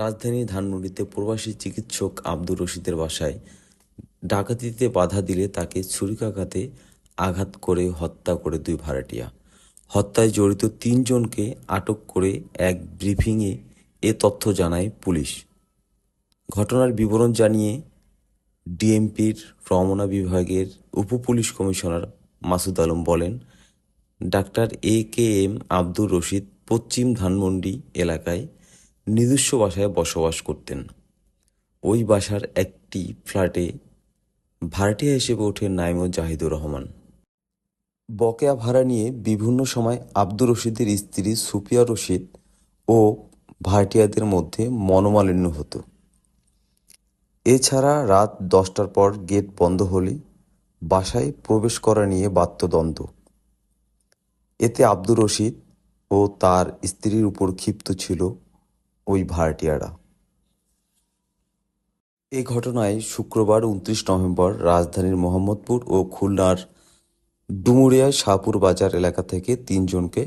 রাজধানী ধানমন্ডিতে প্রবাসী চিকিৎসক আব্দুর রশিদের বাসায় ডাকাতিতে বাধা দিলে তাকে ছুরিকাঘাতে আঘাত করে হত্যা করে দুই ভাড়াটিয়া। হত্যায় জড়িত তিনজনকে আটক করে এক ব্রিফিংয়ে এ তথ্য জানায় পুলিশ। ঘটনার বিবরণ জানিয়ে ডিএমপির রমনা বিভাগের উপপুলিশ কমিশনার মাসুদ আলম বলেন, doctor A K M Abdur Rashid পশ্চিম ধানমন্ডি এলাকায় নিজস্ব বাসায় বসবাস করতেন। ওই বাসার একটি ফ্ল্যাটে ভাড়াটিয়া হিসেবে ওঠে নাইম জাহিদুর রহমান। বকেয়া ভাড়া নিয়ে বিভিন্ন সময় আব্দুর রশিদের স্ত্রী সুপিয়া রশিদ ও ভাড়াটিয়াদের মধ্যে মনোমালিন্য হতো। এছাড়া রাত দশটার পর গেট বন্ধ হলে বাসায় প্রবেশ করা নিয়ে বাত্যদ্বন্দ্ব এতে আব্দুর রশিদ ও তার স্ত্রীর উপর ক্ষিপ্ত ছিল ওই ভাড়াটিয়ারা। এই ঘটনায় শুক্রবার উনত্রিশ নভেম্বর রাজধানীর মোহাম্মদপুর ও খুলনার ডুমুরিয়া শাহপুর বাজার এলাকা থেকে তিনজনকে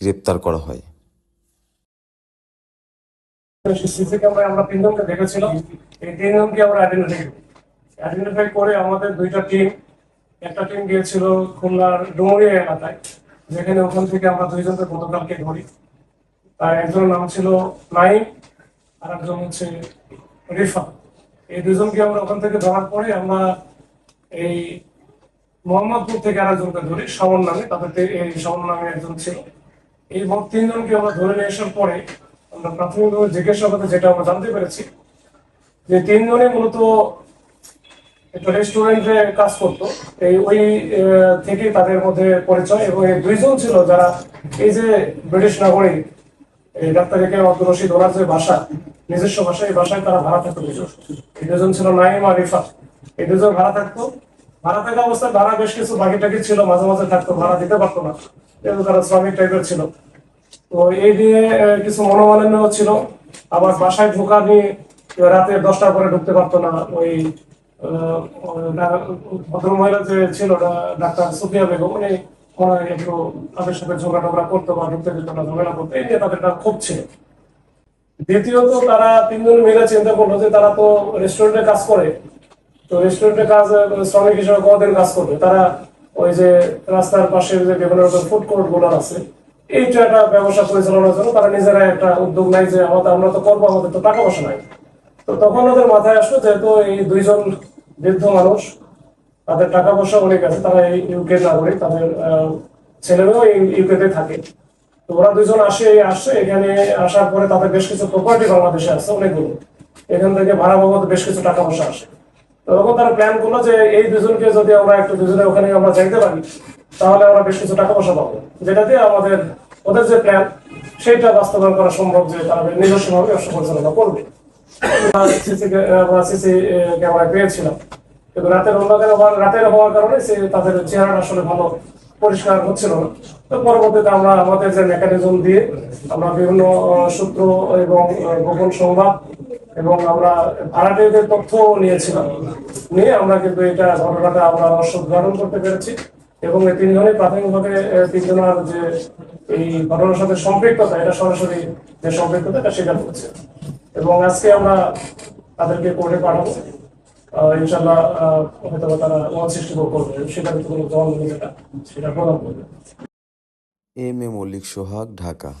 গ্রেপ্তার করা হয়। সিসি ক্যামেরায় আমরা তিনজনকে দেখেছিলাম। এই তিনজনকে আমরা আইডেন্টিফাই করে। আমাদের দুইটা টিম একটা টিম গিয়েছিল খুলনার ডুমুরিয়া এলাকায়, যেখানে ওখান থেকে আমরা দুইজনকে গতকালকে ধরি। তার একজনের নাম ছিল নাইম, আর একজন হচ্ছে রিফা। এই দুজনকে আমরা ওখান থেকে ধরার পরে আমরা এই মোহাম্মদপুর থেকে আরেকজনকে ধরি শাওন নামে তাদেরকে এই শাওন নামে একজন ছিল। এই তিনজনকে আমরা ধরে নিয়ে আসার পরে আমরা প্রাথমিকভাবে জিজ্ঞাসাবাদে যেটা আমরা জানতে পেরেছি, যে তিনজনে মূলত একটা রেস্টুরেন্টে কাজ করতো। এই ওই থেকেই তাদের মধ্যে পরিচয়, এবং এই দুইজন ছিল যারা এই যে ব্রিটিশ নাগরিক ডাক্তার একে ওনার যে বাসা। নিজস্ব এই বাসায় তারা ভাড়া থাকতো। এই দুজন ছিল নাইম আর রিফা এই দুজন ভাড়া থাকতো। ভাড়া থাকা অবস্থায় ভাড়া বেশ কিছু বাকি টাকি ছিল, মাঝে মাঝে থাকতো, ভাড়া দিতে পারতো না। তারা শ্রমিক টাইপের ছিল। তো এই নিয়ে কিছু মনোমালিন্য ছিল। আবার বাসায় ঢোকা নিয়ে রাতে দশটার পরে ঢুকতে পারতো না। ওই ভদ্রমহিলা যে ছিল ডাক্তার সুফিয়া বেগম, উনি একটু তাদের সাথে বা ঢুকতে এই নিয়ে তাদের দ্বিতীয়ত তারা তিনজন মিলে চিন্তা করল যে তারা তো রেস্টুরেন্টে কাজ করে, তো রেস্টুরেন্টে কাজ শ্রমিক হিসেবে কতদিন কাজ করবে? তারা ওই যে রাস্তার পাশে যে বিভিন্ন রকম ফুড কোর্টগুলো আছে, এইটা একটা ব্যবসা পরিচালনার জন্য তারা নিজেরা একটা উদ্যোগ নাই যে আমাদের, আমরা তো করব, আমাদের তো টাকা পয়সা নাই। তো তখন ওদের মাথায় আসলো যেহেতু এই দুইজন বৃদ্ধ মানুষ তাদের টাকা পয়সা অনেক আছে, তারা ইউকে নাগরিক, তাদের ছেলেমেয়েও ইউকেতে থাকে। তো ওরা দুজন আসে আসছে এখানে আসার পরে তাদের বেশ কিছু প্রপার্টি বাংলাদেশে আছে, অনেকগুলো। এখান থেকে ভাড়া বাবদ বেশ কিছু টাকা পয়সা আসে তখন তারা প্ল্যান করল যে এই দুজনকে যদি আমরা একটু দুজনে ওখানে আমরা যাইতে পারি, তাহলে আমরা বেশ কিছু টাকা পয়সা পাবো। যেটা দিয়ে আমাদের, ওদের যে প্ল্যান সেইটা বাস্তবায়ন করা সম্ভব যে তারা নিজস্বভাবে ব্যবসা পরিচালনা করবে। আমরা সিসি ক্যামেরায় পেয়েছিলাম। কিন্তু রাতের অন্ধকারে রাতের হওয়ার কারণে সে তাদের চেহারা আসলে ভালো পরিষ্কার হচ্ছিল না। তো পরবর্তীতে আমরা আমাদের যে মেকানিজম দিয়ে আমরা বিভিন্ন সূত্র এবং গোপন সংবাদ এবং আমরা ভাড়াটিয়াদের তথ্য নিয়েছিলাম। নিয়ে আমরা কিন্তু এটা ঘটনাটা আমরা উদ্ঘাটন করতে পেরেছি এবং এই তিনজনই প্রাথমিকভাবে তিনজনের যে এই ঘটনার সাথে সম্পৃক্ততা, এটা সরাসরি যে সম্পৃক্ততা এটা স্বীকার করছে এবং আজকে আমরা তাদেরকে কোর্টে পাঠাবো। ইনশাল্লাহ হয়তো তারা ওয়ান সিক্সটি করবে সেটা কোনো জল সেটা প্রদান করবে। M A Mallik Sohag, Dhaka.